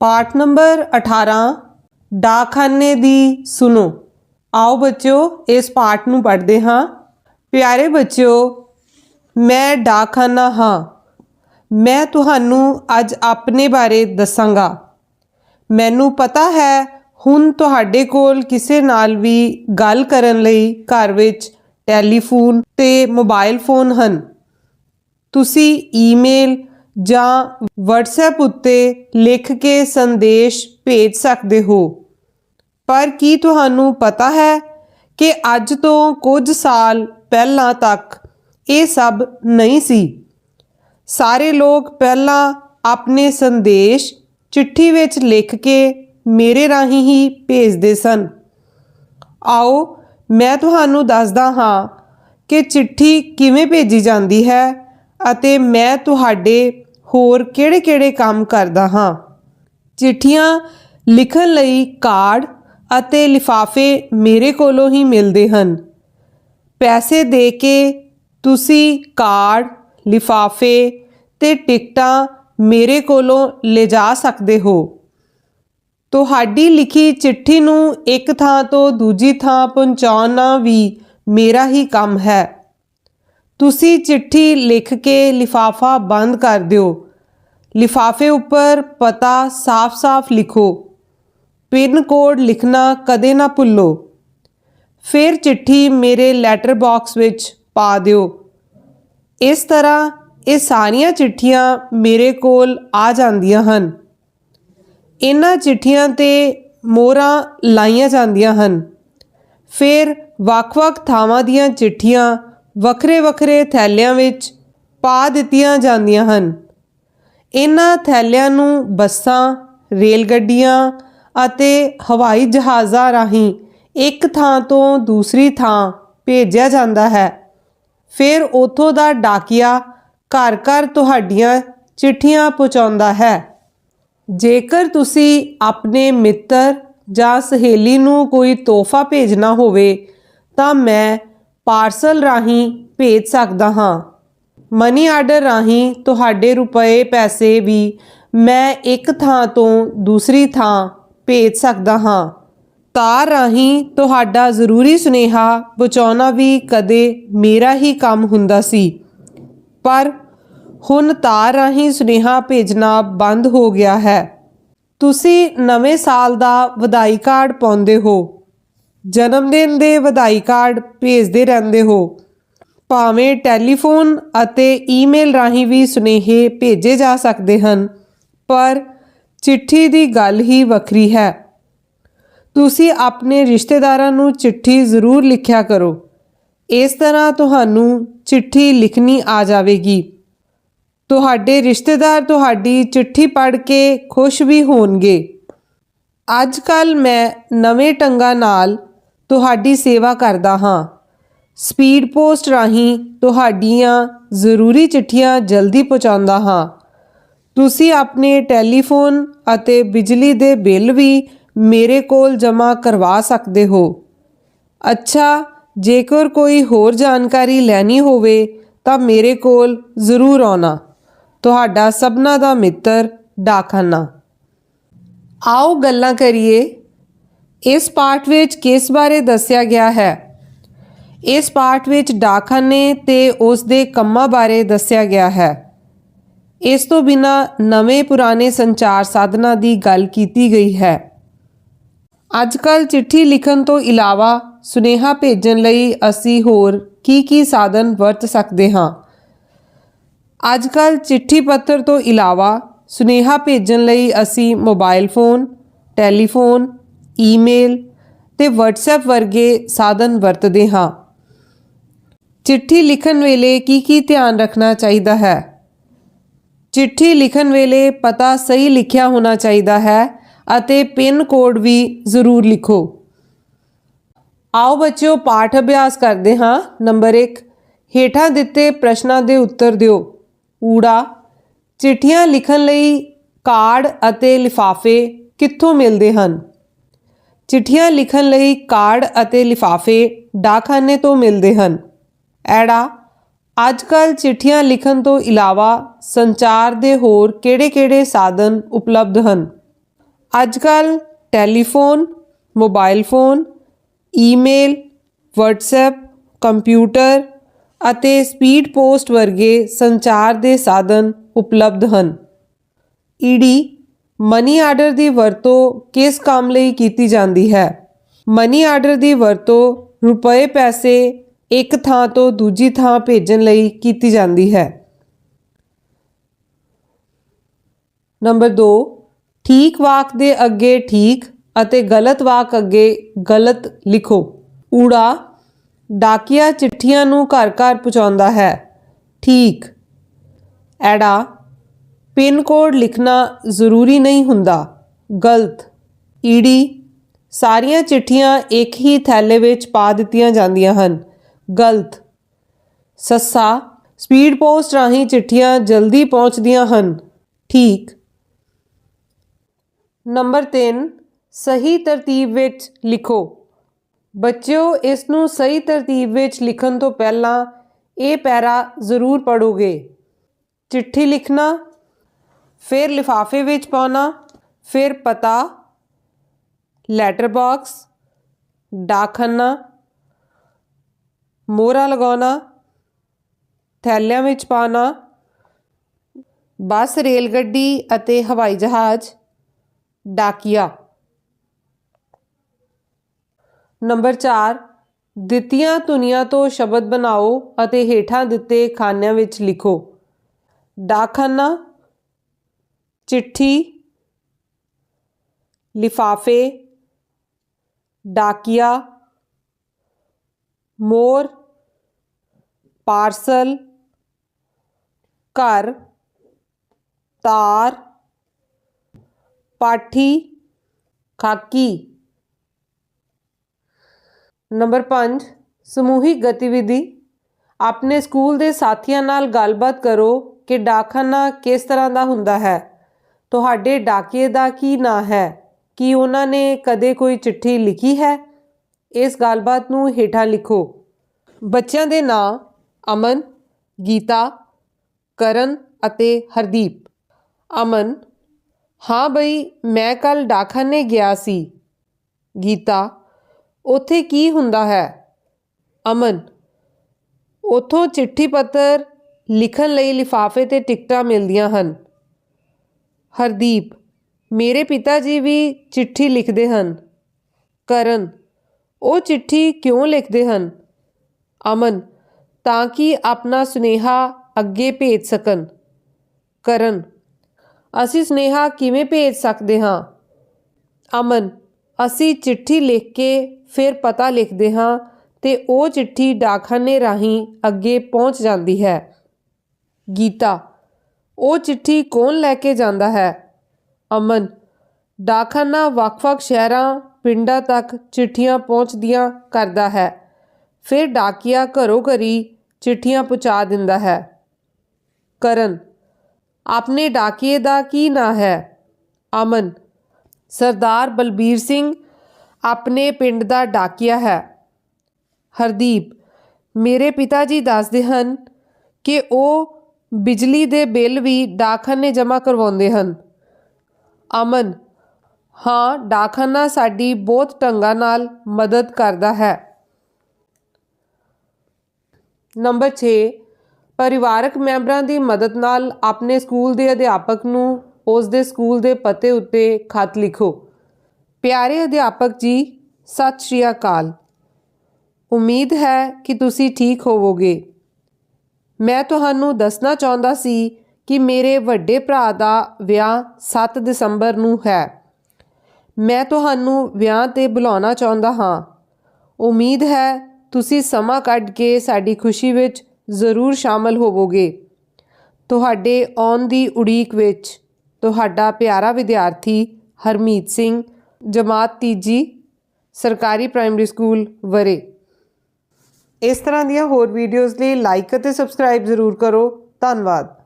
ਪਾਠ ਨੰਬਰ 18 ਡਾਕਖਾਨੇ ਦੀ ਸੁਨੋ ਆਓ ਬੱਚਿਓ, ਇਸ ਪਾਠ ਨੂੰ ਪੜ੍ਹਦੇ ਹਾਂ। ਪਿਆਰੇ ਬੱਚਿਓ, ਮੈਂ ਡਾਕਖਾਨਾ ਹਾਂ। ਮੈਂ ਤੁਹਾਨੂੰ ਅੱਜ ਆਪਣੇ ਬਾਰੇ ਦੱਸਾਂਗਾ। ਮੈਨੂੰ ਪਤਾ ਹੈ, ਹੁਣ ਤੁਹਾਡੇ ਕੋਲ ਕਿਸੇ ਨਾਲ ਵੀ ਗੱਲ ਕਰਨ ਲਈ ਘਰ ਵਿੱਚ ਟੈਲੀਫੋਨ ਤੇ ਮੋਬਾਈਲ ਫੋਨ ਹਨ। ਤੁਸੀਂ ਈਮੇਲ ਜਾਂ WhatsApp ਉੱਤੇ ਲਿਖ ਕੇ ਸੰਦੇਸ਼ ਭੇਜ ਸਕਦੇ ਹੋ। ਪਰ ਕੀ ਤੁਹਾਨੂੰ ਪਤਾ ਹੈ ਕਿ ਅੱਜ ਤੋਂ ਕੁਝ ਸਾਲ ਪਹਿਲਾਂ ਤੱਕ ਇਹ ਸਭ ਨਹੀਂ ਸੀ? ਸਾਰੇ ਲੋਕ ਪਹਿਲਾਂ ਆਪਣੇ ਸੰਦੇਸ਼ ਚਿੱਠੀ ਵਿੱਚ ਲਿਖ ਕੇ ਮੇਰੇ ਰਾਹੀਂ ਹੀ ਭੇਜਦੇ ਸਨ। ਆਓ, ਮੈਂ ਤੁਹਾਨੂੰ ਦੱਸਦਾ ਹਾਂ ਕਿ ਚਿੱਠੀ ਕਿਵੇਂ ਭੇਜੀ ਜਾਂਦੀ ਹੈ ਅਤੇ ਮੈਂ ਤੁਹਾਡੇ ਹੋਰ ਕਿਹੜੇ-ਕਿਹੜੇ ਕੰਮ ਕਰਦਾ ਹਾਂ? ਚਿੱਠੀਆਂ ਲਿਖਣ ਲਈ ਕਾਰਡ ਅਤੇ ਲਿਫਾਫੇ ਮੇਰੇ ਕੋਲੋਂ ਹੀ ਮਿਲਦੇ ਹਨ। ਪੈਸੇ ਦੇ ਕੇ ਤੁਸੀਂ ਕਾਰਡ, ਲਿਫਾਫੇ ਤੇ ਟਿਕਟਾਂ ਮੇਰੇ ਕੋਲੋਂ ਲਿਜਾ ਸਕਦੇ ਹੋ। ਤੁਹਾਡੀ ਲਿਖੀ ਚਿੱਠੀ ਨੂੰ ਇੱਕ ਥਾਂ ਤੋਂ ਦੂਜੀ ਥਾਂ ਪਹੁੰਚਾਉਣਾ ਵੀ ਮੇਰਾ ਹੀ ਕੰਮ ਹੈ। ਤੁਸੀਂ ਚਿੱਠੀ ਲਿਖ ਕੇ ਲਿਫਾਫਾ ਬੰਦ ਕਰ ਦਿਓ। ਲਿਫਾਫੇ ਉੱਪਰ ਪਤਾ ਸਾਫ਼-ਸਾਫ਼ ਲਿਖੋ। ਪਿਨ ਕੋਡ ਲਿਖਣਾ ਕਦੇ ਨਾ ਭੁੱਲੋ। ਫਿਰ ਚਿੱਠੀ ਮੇਰੇ ਲੈਟਰ ਬਾਕਸ ਵਿੱਚ ਪਾ ਦਿਓ। ਇਸ ਤਰ੍ਹਾਂ ਇਹ ਸਾਰੀਆਂ ਚਿੱਠੀਆਂ ਮੇਰੇ ਕੋਲ ਆ ਜਾਂਦੀਆਂ ਹਨ। ਇਹਨਾਂ ਚਿੱਠੀਆਂ ਤੇ ਮੋਹਰਾਂ ਲਾਈਆਂ ਜਾਂਦੀਆਂ ਹਨ। ਫਿਰ ਵੱਖ-ਵੱਖ ਥਾਵਾਂ ਦੀਆਂ ਚਿੱਠੀਆਂ ਵੱਖਰੇ-ਵੱਖਰੇ ਥੈਲਿਆਂ ਵਿੱਚ ਪਾ ਦਿੱਤੀਆਂ ਜਾਂਦੀਆਂ ਹਨ। ਇਹਨਾਂ ਥੈਲਿਆਂ ਨੂੰ ਬੱਸਾਂ, ਰੇਲ ਗੱਡੀਆਂ ਅਤੇ ਹਵਾਈ ਜਹਾਜ਼ਾਂ ਰਾਹੀਂ ਇੱਕ ਥਾਂ ਤੋਂ ਦੂਸਰੀ ਥਾਂ ਭੇਜਿਆ ਜਾਂਦਾ ਹੈ। ਫਿਰ ਉਥੋਂ ਦਾ ਡਾਕੀਆ ਘਰ-ਘਰ ਤੁਹਾਡੀਆਂ ਚਿੱਠੀਆਂ ਪਹੁੰਚਾਉਂਦਾ ਹੈ। ਜੇਕਰ ਤੁਸੀਂ ਆਪਣੇ ਮਿੱਤਰ ਜਾਂ ਸਹੇਲੀ ਨੂੰ ਕੋਈ ਤੋਹਫਾ ਭੇਜਣਾ ਹੋਵੇ ਤਾਂ ਮੈਂ ਪਾਰਸਲ ਰਾਹੀਂ ਭੇਜ ਸਕਦਾ ਹਾਂ। ਮਨੀ ਆਰਡਰ ਰਾਹੀਂ ਤੁਹਾਡੇ ਰੁਪਏ ਪੈਸੇ ਵੀ ਮੈਂ ਇੱਕ ਥਾਂ ਤੋਂ ਦੂਸਰੀ ਥਾਂ ਭੇਜ ਸਕਦਾ ਹਾਂ। ਤਾਰ ਰਾਹੀਂ ਤੁਹਾਡਾ ਜ਼ਰੂਰੀ ਸੁਨੇਹਾ ਪਹੁੰਚਾਉਣਾ ਵੀ ਕਦੇ ਮੇਰਾ ਹੀ ਕੰਮ ਹੁੰਦਾ ਸੀ। ਪਰ ਹੁਣ ਤਾਰ ਰਾਹੀਂ ਸੁਨੇਹਾ ਭੇਜਣਾ ਬੰਦ ਹੋ ਗਿਆ ਹੈ। ਤੁਸੀਂ ਨਵੇਂ ਸਾਲ ਦਾ ਵਧਾਈ ਕਾਰਡ ਪਾਉਂਦੇ ਹੋ। ਜਨਮ ਦਿਨ ਦੇ ਵਧਾਈ ਕਾਰਡ ਭੇਜਦੇ ਰਹਿੰਦੇ ਹੋ। ਭਾਵੇਂ ਟੈਲੀਫੋਨ ਅਤੇ ਈਮੇਲ ਰਾਹੀਂ ਵੀ ਸੁਨੇਹੇ ਭੇਜੇ ਜਾ ਸਕਦੇ ਹਨ, ਪਰ ਚਿੱਠੀ ਦੀ ਗੱਲ ਹੀ ਵੱਖਰੀ ਹੈ। ਤੁਸੀਂ ਆਪਣੇ ਰਿਸ਼ਤੇਦਾਰਾਂ ਨੂੰ ਚਿੱਠੀ ਜ਼ਰੂਰ ਲਿਖਿਆ ਕਰੋ। ਇਸ ਤਰ੍ਹਾਂ ਤੁਹਾਨੂੰ ਚਿੱਠੀ ਲਿਖਣੀ ਆ ਜਾਵੇਗੀ। ਤੁਹਾਡੇ ਰਿਸ਼ਤੇਦਾਰ ਤੁਹਾਡੀ ਚਿੱਠੀ ਪੜ੍ਹ ਕੇ ਖੁਸ਼ ਵੀ ਹੋਣਗੇ। ਅੱਜ ਕੱਲ ਮੈਂ ਨਵੇਂ ਟੰਗਾਂ ਨਾਲ ਤੁਹਾਡੀ ਸੇਵਾ ਕਰਦਾ ਹਾਂ। ਸਪੀਡ ਪੋਸਟ ਰਾਹੀਂ ਤੁਹਾਡੀਆਂ ਜ਼ਰੂਰੀ ਚਿੱਠੀਆਂ ਜਲਦੀ ਪਹੁੰਚਾਉਂਦਾ ਹਾਂ। ਤੁਸੀਂ ਆਪਣੇ ਟੈਲੀਫੋਨ ਅਤੇ ਬਿਜਲੀ ਦੇ ਬਿੱਲ ਵੀ ਮੇਰੇ ਕੋਲ ਜਮ੍ਹਾਂ ਕਰਵਾ ਸਕਦੇ ਹੋ। ਅੱਛਾ, ਜੇਕਰ ਕੋਈ ਹੋਰ ਜਾਣਕਾਰੀ ਲੈਣੀ ਹੋਵੇ ਤਾਂ ਮੇਰੇ ਕੋਲ ਜ਼ਰੂਰ ਆਉਣਾ। ਤੁਹਾਡਾ ਸਭਨਾ ਦਾ ਮਿੱਤਰ ਡਾਕਖਾਨਾ। ਆਓ ਗੱਲਾਂ ਕਰੀਏ। ਇਸ ਪਾਠ ਵਿੱਚ ਕਿਸ ਬਾਰੇ ਦੱਸਿਆ ਗਿਆ ਹੈ? ਇਸ ਪਾਠ ਵਿੱਚ ਡਾਕਖਾਨੇ ਤੇ ਉਸ ਦੇ ਕੰਮਾਂ ਬਾਰੇ ਦੱਸਿਆ ਗਿਆ ਹੈ। ਇਸ ਤੋਂ ਬਿਨਾ ਨਵੇਂ ਪੁਰਾਣੇ ਸੰਚਾਰ ਸਾਧਨਾਂ ਦੀ ਗੱਲ ਕੀਤੀ ਗਈ ਹੈ। ਅੱਜ ਕੱਲ ਚਿੱਠੀ ਲਿਖਣ ਤੋਂ ਇਲਾਵਾ ਸੁਨੇਹਾ ਭੇਜਣ ਲਈ ਅਸੀਂ ਹੋਰ ਕੀ ਕੀ ਸਾਧਨ ਵਰਤ ਸਕਦੇ ਹਾਂ? ਅੱਜ ਕੱਲ ਚਿੱਠੀ ਪੱਤਰ ਤੋਂ ਇਲਾਵਾ ਸੁਨੇਹਾ ਭੇਜਣ ਲਈ ਅਸੀਂ ਮੋਬਾਈਲ ਫੋਨ, ਟੈਲੀਫੋਨ ਈਮੇਲ ਤੇ WhatsApp ਵਰਗੇ ਸਾਧਨ ਵਰਤਦੇ ਹਾਂ। ਚਿੱਠੀ ਲਿਖਣ ਵੇਲੇ ਕੀ ਕੀ ਧਿਆਨ ਰੱਖਣਾ ਚਾਹੀਦਾ ਹੈ? ਚਿੱਠੀ ਲਿਖਣ ਵੇਲੇ ਪਤਾ ਸਹੀ ਲਿਖਿਆ ਹੋਣਾ ਚਾਹੀਦਾ ਹੈ ਅਤੇ ਪਿੰਨ ਕੋਡ ਵੀ ਜ਼ਰੂਰ ਲਿਖੋ। ਆਓ ਬੱਚਿਓ, ਪਾਠ ਅਭਿਆਸ ਕਰਦੇ ਹਾਂ। ਨੰਬਰ 1 ਹੇਠਾਂ ਦਿੱਤੇ ਪ੍ਰਸ਼ਨਾਂ ਦੇ ਉੱਤਰ ਦਿਓ। ਊੜਾ, ਚਿੱਠੀਆਂ ਲਿਖਣ ਲਈ ਕਾਰਡ ਅਤੇ ਲਿਫਾਫੇ ਕਿੱਥੋਂ ਮਿਲਦੇ ਹਨ? ਚਿੱਠੀਆਂ ਲਿਖਣ ਲਈ ਕਾਰਡ ਅਤੇ ਲਿਫਾਫੇ ਡਾਕਖਾਨੇ ਤੋਂ ਮਿਲਦੇ ਹਨ। ਐੜਾ ਅੱਜ ਕੱਲ ਚਿੱਠੀਆਂ ਲਿਖਣ ਤੋਂ ਇਲਾਵਾ ਸੰਚਾਰ ਦੇ ਹੋਰ ਕਿਹੜੇ-ਕਿਹੜੇ ਸਾਧਨ ਉਪਲਬਧ ਹਨ? ਅੱਜ ਕੱਲ੍ਹ telephone, mobile phone, email WhatsApp computer ਅਤੇ ਸਪੀਡ ਪੋਸਟ ਵਰਗੇ ਸੰਚਾਰ ਦੇ ਸਾਧਨ ਉਪਲਬਧ ਹਨ। ਈਡੀ ਮਨੀ ਆਰਡਰ ਦੀ ਵਰਤੋਂ ਕਿਸ ਕੰਮ ਲਈ ਕੀਤੀ ਜਾਂਦੀ ਹੈ? ਮਨੀ ਆਰਡਰ ਦੀ ਵਰਤੋਂ ਰੁਪਏ ਪੈਸੇ ਇੱਕ ਥਾਂ ਤੋਂ ਦੂਜੀ ਥਾਂ ਭੇਜਣ ਲਈ ਕੀਤੀ ਜਾਂਦੀ ਹੈ। ਨੰਬਰ 2 ਠੀਕ ਵਾਕ ਦੇ ਅੱਗੇ ਠੀਕ ਅਤੇ ਗਲਤ ਵਾਕ ਅੱਗੇ ਗਲਤ ਲਿਖੋ। ਊੜਾ ਡਾਕੀਆ ਚਿੱਠੀਆਂ ਨੂੰ ਘਰ ਘਰ ਪਹੁੰਚਾਉਂਦਾ ਹੈ। ਠੀਕ। ਐੜਾ ਪਿੰਨ ਕੋਡ ਲਿਖਣਾ ਜ਼ਰੂਰੀ ਨਹੀਂ ਹੁੰਦਾ। ਗਲਤ। ਈਡੀ ਸਾਰੀਆਂ ਚਿੱਠੀਆਂ ਇੱਕ ਹੀ ਥੈਲੇ ਵਿੱਚ ਪਾ ਦਿੱਤੀਆਂ ਜਾਂਦੀਆਂ ਹਨ। ਗਲਤ। ਸੱਸਾ। ਸਪੀਡ ਪੋਸਟ ਰਾਹੀਂ ਚਿੱਠੀਆਂ ਜਲਦੀ ਪਹੁੰਚਦੀਆਂ ਹਨ। ਠੀਕ। ਨੰਬਰ 3 ਸਹੀ ਤਰਤੀਬ ਵਿੱਚ ਲਿਖੋ। ਬੱਚਿਓ, ਇਸ ਨੂੰ ਸਹੀ ਤਰਤੀਬ ਵਿੱਚ ਲਿਖਣ ਤੋਂ ਪਹਿਲਾਂ ਇਹ ਪੈਰਾ ਜ਼ਰੂਰ ਪੜੋਗੇ ਚਿੱਠੀ ਲਿਖਣਾ ਫਿਰ ਲਿਫਾਫੇ ਵਿੱਚ ਪਾਉਣਾ, ਫਿਰ ਪਤਾ ਲੈਟਰ ਬਾਕਸ ਡਾਕਖਾਨਾ ਮੋਹਰਾ ਲਗਾਉਣਾ, ਥੈਲਿਆਂ ਵਿੱਚ ਪਾਉਣਾ, ਬੱਸ, ਰੇਲ ਗੱਡੀ ਅਤੇ ਹਵਾਈ ਜਹਾਜ਼, ਡਾਕੀਆ। ਨੰਬਰ 4 ਦਿੱਤੀਆਂ ਧੁਨੀਆਂ ਤੋਂ ਸ਼ਬਦ ਬਣਾਓ ਅਤੇ ਹੇਠਾਂ ਦਿੱਤੇ ਖਾਨਿਆਂ ਵਿੱਚ ਲਿਖੋ। ਡਾਕਖਾਨਾ ਚਿੱਠੀ, ਲਿਫਾਫੇ, ਡਾਕੀਆ, ਮੋਰ, ਪਾਰਸਲ, ਘਰ, ਤਾਰ, ਪਾਠੀ, ਖਾਕੀ। ਨੰਬਰ 5 ਸਮੂਹਿਕ ਗਤੀਵਿਧੀ। ਆਪਣੇ ਸਕੂਲ ਦੇ ਸਾਥੀਆਂ ਨਾਲ ਗੱਲਬਾਤ ਕਰੋ ਕਿ ਡਾਕਖਾਨਾ ਕਿਸ ਤਰ੍ਹਾਂ ਦਾ ਹੁੰਦਾ ਹੈ। ਤੁਹਾਡੇ ਡਾਕੀਏ ਦਾ ਕੀ ਨਾਂ ਹੈ? ਕੀ ਉਹਨਾਂ ਨੇ ਕਦੇ ਕੋਈ ਚਿੱਠੀ ਲਿਖੀ ਹੈ? ਇਸ ਗੱਲਬਾਤ ਨੂੰ ਹੇਠਾਂ ਲਿਖੋ। ਬੱਚਿਆਂ ਦੇ ਨਾਂ ਅਮਨ, ਗੀਤਾ, ਕਰਨ ਅਤੇ ਹਰਦੀਪ। ਅਮਨ, ਹਾਂ ਬਈ, ਮੈਂ ਕੱਲ ਡਾਕਖਾਨੇ ਗਿਆ ਸੀ। ਗੀਤਾ, ਉੱਥੇ ਕੀ ਹੁੰਦਾ ਹੈ? ਅਮਨ, ਉਥੋਂ ਚਿੱਠੀ ਪੱਤਰ ਲਿਖਣ ਲਈ ਲਿਫਾਫੇ ਤੇ ਟਿਕਟਾਂ ਮਿਲਦੀਆਂ ਹਨ। ਹਰਦੀਪ, ਮੇਰੇ ਪਿਤਾ ਜੀ ਵੀ ਚਿੱਠੀ ਲਿਖਦੇ ਹਨ। ਕਰਨ, ਉਹ ਚਿੱਠੀ ਕਿਉਂ ਲਿਖਦੇ ਹਨ? ਅਮਨ, ਤਾਂ ਕਿ ਆਪਣਾ ਸੁਨੇਹਾ ਅੱਗੇ ਭੇਜ ਸਕਣ। ਕਰਨ, ਅਸੀਂ ਸੁਨੇਹਾ ਕਿਵੇਂ ਭੇਜ ਸਕਦੇ ਹਾਂ? ਅਮਨ, ਅਸੀਂ ਚਿੱਠੀ ਲਿਖ ਕੇ ਫਿਰ ਪਤਾ ਲਿਖਦੇ ਹਾਂ ਤੇ ਉਹ ਚਿੱਠੀ ਡਾਕਖਾਨੇ ਰਾਹੀਂ ਅੱਗੇ ਪਹੁੰਚ ਜਾਂਦੀ ਹੈ। ਗੀਤਾ ਉਹ ਚਿੱਠੀ ਕੌਣ ਲੈ ਕੇ ਜਾਂਦਾ ਹੈ? ਅਮਨ, ਡਾਕਖਾਨਾ ਵੱਖ-ਵੱਖ ਸ਼ਹਿਰਾਂ, ਪਿੰਡਾਂ ਤੱਕ ਚਿੱਠੀਆਂ ਪਹੁੰਚਦੀਆਂ ਕਰਦਾ ਹੈ। ਫਿਰ ਡਾਕੀਆ ਘਰੋਂ ਘਰੀ ਚਿੱਠੀਆਂ ਪਹੁੰਚਾ ਦਿੰਦਾ ਹੈ। ਕਰਨ, ਆਪਣੇ ਡਾਕੀਏ ਦਾ ਕੀ ਨਾਂ ਹੈ? ਅਮਨ, ਸਰਦਾਰ ਬਲਬੀਰ ਸਿੰਘ ਆਪਣੇ ਪਿੰਡ ਦਾ ਡਾਕੀਆ ਹੈ। ਹਰਦੀਪ, ਮੇਰੇ ਪਿਤਾ ਜੀ ਦੱਸਦੇ ਹਨ ਕਿ ਉਹ ਬਿਜਲੀ ਦੇ ਬਿੱਲ ਵੀ ਡਾਕਖਾਨੇ ਜਮ੍ਹਾਂ ਕਰਵਾਉਂਦੇ ਹਨ। ਅਮਨ, ਹਾਂ, ਡਾਕਖਾਨਾ ਸਾਡੀ ਬਹੁਤ ਢੰਗਾਂ ਨਾਲ ਮਦਦ ਕਰਦਾ ਹੈ। ਨੰਬਰ 6 ਪਰਿਵਾਰਕ ਮੈਂਬਰਾਂ ਦੀ ਮਦਦ ਨਾਲ ਆਪਣੇ ਸਕੂਲ ਦੇ ਅਧਿਆਪਕ ਨੂੰ ਉਸ ਦੇ ਸਕੂਲ ਦੇ ਪਤੇ ਉੱਤੇ ਖਤ ਲਿਖੋ। ਪਿਆਰੇ ਅਧਿਆਪਕ ਜੀ, ਸਤਿ ਸ਼੍ਰੀ ਅਕਾਲ। ਉਮੀਦ ਹੈ ਕਿ ਤੁਸੀਂ ਠੀਕ ਹੋਵੋਗੇ। ਮੈਂ ਤੁਹਾਨੂੰ ਦੱਸਣਾ ਚਾਹੁੰਦਾ ਸੀ ਕਿ ਮੇਰੇ ਵੱਡੇ ਭਰਾ ਦਾ ਵਿਆਹ 7 ਦਸੰਬਰ ਨੂੰ ਹੈ। ਮੈਂ ਤੁਹਾਨੂੰ ਵਿਆਹ ਤੇ ਬੁਲਾਉਣਾ ਚਾਹੁੰਦਾ ਹਾਂ। ਉਮੀਦ ਹੈ ਤੁਸੀਂ ਸਮਾਂ ਕੱਢ ਕੇ ਸਾਡੀ ਖੁਸ਼ੀ ਵਿੱਚ ਜ਼ਰੂਰ ਸ਼ਾਮਲ ਹੋਵੋਗੇ। ਤੁਹਾਡੇ ਆਉਣ ਦੀ ਉਡੀਕ ਵਿੱਚ ਤੁਹਾਡਾ ਪਿਆਰਾ ਵਿਦਿਆਰਥੀ ਹਰਮੀਤ ਸਿੰਘ, ਜਮਾਤ ਤੀਜੀ, ਸਰਕਾਰੀ ਪ੍ਰਾਇਮਰੀ ਸਕੂਲ ਵਰੇ ਇਸ ਤਰ੍ਹਾਂ ਦੀਆਂ ਹੋਰ ਵੀਡੀਓਜ਼ ਲਈ ਲਾਈਕ ਅਤੇ ਸਬਸਕ੍ਰਾਈਬ ਜ਼ਰੂਰ ਕਰੋ। ਧੰਨਵਾਦ।